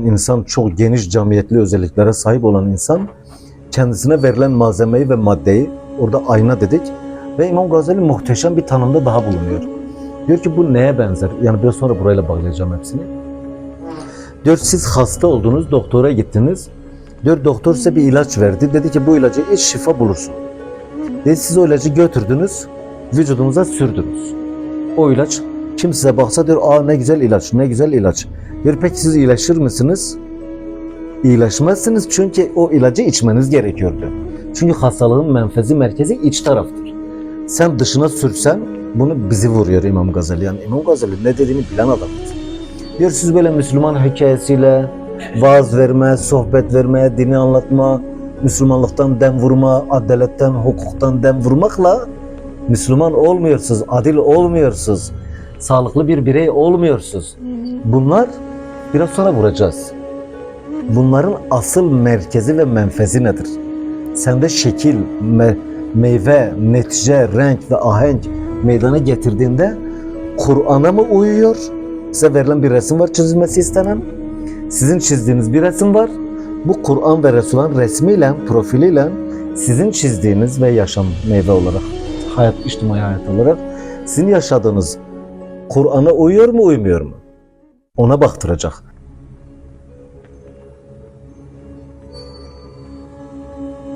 İnsan çok geniş camiyetli özelliklere sahip olan insan kendisine verilen malzemeyi ve maddeyi orada ayna dedik ve İmam Gazali muhteşem bir tanımda daha bulunuyor. Diyor ki bu neye benzer? Yani biraz sonra burayla bağlayacağım hepsini. Diyor siz hasta oldunuz, doktora gittiniz. Diyor doktor size bir ilaç verdi. Dedi ki bu ilacı iç şifa bulursun. Dedi siz o ilacı götürdünüz, vücudunuza sürdünüz. O ilaç kim size baksa diyor aa ne güzel ilaç, ne güzel ilaç. Diyor peki siz iyileşir misiniz? İyileşmezsiniz çünkü o ilacı içmeniz gerekiyor diyor. Çünkü hastalığın menfezi merkezi iç taraftır. Sen dışına sürsen bunu bizi vuruyor İmam Gazali. Yani İmam Gazali ne dediğini bilen adamdır. Diyor siz böyle Müslüman hikayesiyle vaaz verme, sohbet verme, dini anlatma, Müslümanlıktan dem vurma, adaletten, hukuktan dem vurmakla Müslüman olmuyorsunuz, adil olmuyorsunuz, sağlıklı bir birey olmuyorsunuz. Bunlar biraz sonra vuracağız. Bunların asıl merkezi ve menfezi nedir? Sende şekil, me- meyve, netice, renk ve ahenk meydana getirdiğinde Kur'an'a mı uyuyor? Size verilen bir resim var çizilmesi istenen. Sizin çizdiğiniz bir resim var. Bu Kur'an ve Resulullah'ın resmiyle, profiliyle sizin çizdiğiniz ve yaşam meyve olarak, hayat, içtimai hayat olarak sizin yaşadığınız Kur'an'a uyuyor mu uymuyor mu? Ona baktıracak.